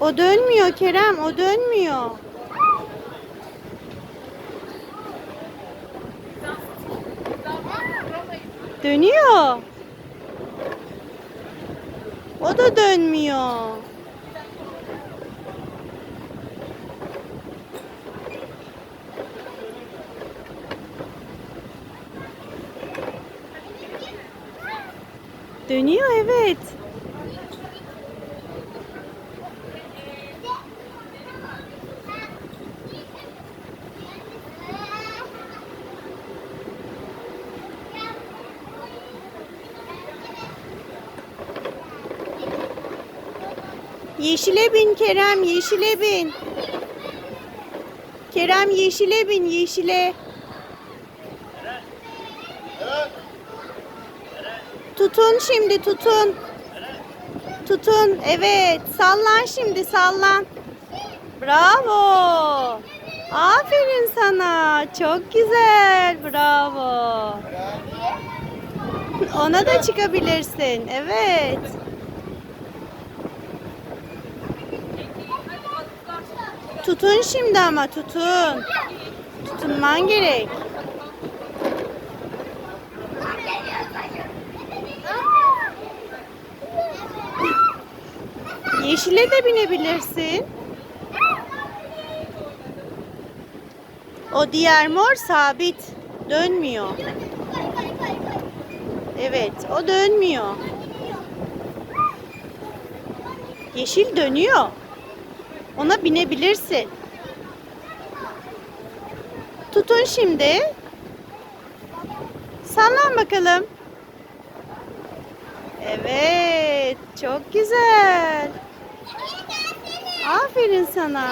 O dönmüyor Kerem, o dönmüyor. Dönüyor. O da dönmüyor. Dönüyor evet. Yeşile bin Kerem, yeşile bin. Kerem yeşile bin, yeşile. Tutun şimdi, tutun. Tutun, evet. Sallan şimdi, sallan. Bravo. Aferin sana. Çok güzel. Bravo. Ona da çıkabilirsin. Evet. Tutun şimdi ama tutun. Tutunman gerek. Yeşile de binebilirsin. O diğer mor sabit. Dönmüyor. Evet, o dönmüyor. Yeşil dönüyor. Ona binebilirsin. Tutun şimdi. Sallan bakalım. Evet, çok güzel. Aferin sana.